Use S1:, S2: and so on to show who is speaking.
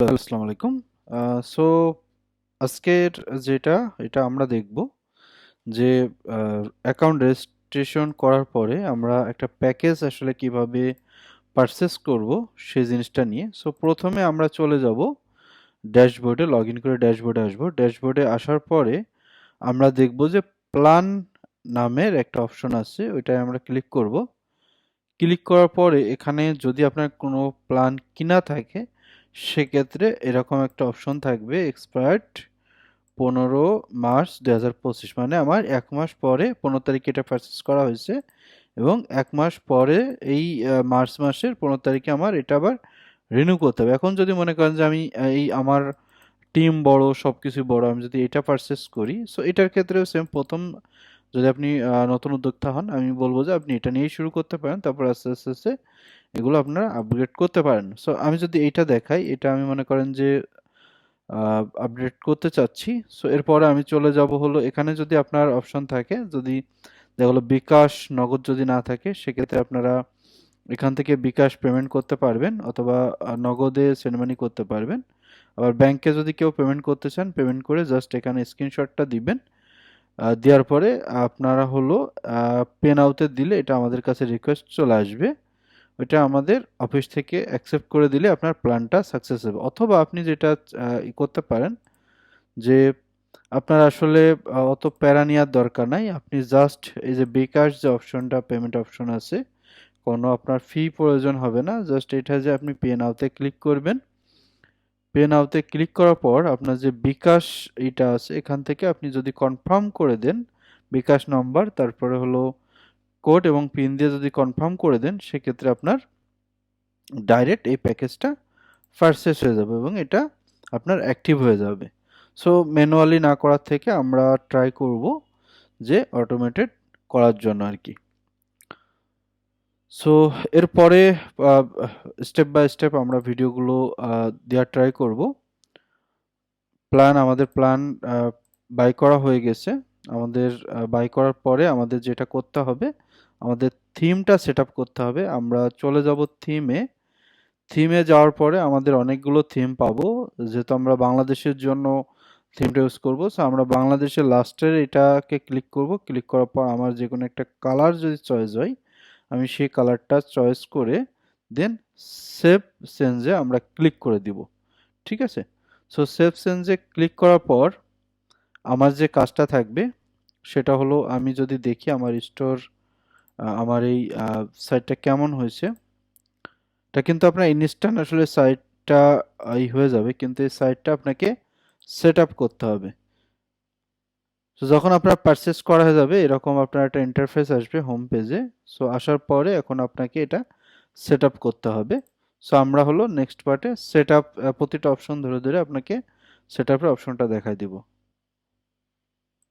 S1: আসসালামু আলাইকুম। সো আজকের যেটা, এটা আমরা দেখব যে অ্যাকাউন্ট রেজিস্ট্রেশন করার পরে আমরা একটা প্যাকেজ আসলে কীভাবে পারচেস করব সেই জিনিসটা নিয়ে। সো প্রথমে আমরা চলে যাব ড্যাশবোর্ডে লগ ইন করে ড্যাশবোর্ডে আসব। ড্যাশবোর্ডে আসার পরে আমরা দেখব যে প্ল্যান নামের একটা অপশন আছে, ওইটায় আমরা ক্লিক করব। ক্লিক করার পরে এখানে যদি আপনার কোনো প্ল্যান কিনা থাকে সেক্ষেত্রে এরকম একটা অপশন থাকবে এক্সপায়ার্ড পনেরো মার্চ দু হাজার পঁচিশ মানে আমার এক মাস পরে পনেরো তারিখে এটা পারচেস করা হয়েছে এবং এক মাস পরে এই মার্চ মাসের পনেরো তারিখে আমার এটা আবার রিনিউ করতে হবে। এখন যদি মনে করেন যে আমি এই আমার টিম বড় সব কিছু বড়, আমি যদি এটা পারচেস করি সো এটার ক্ষেত্রেও সেম প্রথম যদি আপনি নতুন উদ্যোক্তা হন, আমি বলব যে আপনি এটা নিয়েই শুরু করতে পারেন, তারপর আস্তে আস্তে আস্তে এগুলো আপনারা আপগ্রেড করতে পারেন। সো আমি যদি এইটা দেখাই, এটা আমি মনে করেন যে আপডেট করতে চাচ্ছি। সো এরপরে আমি চলে যাব হলো, এখানে যদি আপনার অপশন থাকে, যদি যেগুলো বিকাশ নগদ যদি না থাকে, সেক্ষেত্রে আপনারা এখান থেকে বিকাশ পেমেন্ট করতে পারবেন, অথবা নগদে সেনমানি করতে পারবেন। আবার ব্যাংকে যদি কেউ পেমেন্ট করতে চান পেমেন্ট করে জাস্ট এখানে স্ক্রিনশটটা দিবেন। দেওয়ার পরে আপনারা হলো পেন আউতে দিলে এটা আমাদের কাছে রিকোয়েস্ট চলে আসবে। ওইটা আমাদের অফিস থেকে অ্যাকসেপ্ট করে দিলে আপনার প্ল্যানটা সাকসেস হবে। অথবা আপনি যেটা ই করতে পারেন যে আপনার আসলে অত প্যারা নেওয়ার দরকার নাই। আপনি জাস্ট এই যে বিকাশ যে অপশনটা পেমেন্ট অপশন আছে, কোনো আপনার ফি প্রয়োজন হবে না। জাস্ট এটা যে আপনি পে নাওতে ক্লিক করবেন পে নাওতে ক্লিক করার পর আপনার যে বিকাশ এটা আছে, এখান থেকে আপনি যদি কনফার্ম করে দেন বিকাশ নম্বর, তারপরে হলো কোড এবং পিন দিয়ে যদি কনফার্ম করে দেন, সেক্ষেত্রে আপনার ডাইরেক্ট এই প্যাকেজটা পারচেস হয়ে যাবে এবং এটা আপনার অ্যাক্টিভ হয়ে যাবে। সো, ম্যানুয়ালি না করার থেকে আমরা ট্রাই করব যে অটোমেটেড করার জন্য আর কি। সো এরপরে স্টেপ বাই স্টেপ আমরা ভিডিওগুলো দেওয়ার ট্রাই করব। প্ল্যান আমাদের প্ল্যান বাই করা হয়ে গেছে। আমাদের বাই করার পরে আমাদের যেটা করতে হবে, আমাদের থিমটা সেট করতে হবে। আমরা চলে যাব থিমে থিমে যাওয়ার পরে আমাদের অনেকগুলো থিম পাবো। যেহেতু আমরা বাংলাদেশের জন্য থিমটা ইউজ করব সো আমরা বাংলাদেশের লাস্টের এটাকে ক্লিক করব। ক্লিক করার পর আমার যে কোনো একটা কালার যদি চয়েস হয় আমি সেই কালারটা চয়েস করে দেন সেভ সেন্সে আমরা ক্লিক করে দিব, ঠিক আছে? সো সেভ সেন্সে ক্লিক করার পর আমার যে কাজটা থাকবে সেটা হলো আমি যদি দেখি আমার স্টোর আমার এই সাইটটা কেমন হয়েছে, এটা কিন্তু আপনার ইনস্ট্যান্ট আসলে সাইটটা এই হয়ে যাবে, কিন্তু এই সাইটটা আপনাকে সেট করতে হবে। তো যখন আপনার পারচেস করা হয়ে যাবে, এরকম আপনার একটা ইন্টারফেস আসবে হোম পেজে সো আসার পরে এখন আপনাকে এটা সেট করতে হবে। সো আমরা হলো নেক্সট পার্টে সেট প্রতিটা অপশন ধরে ধরে আপনাকে সেট আপের অপশনটা দেখায় দিব।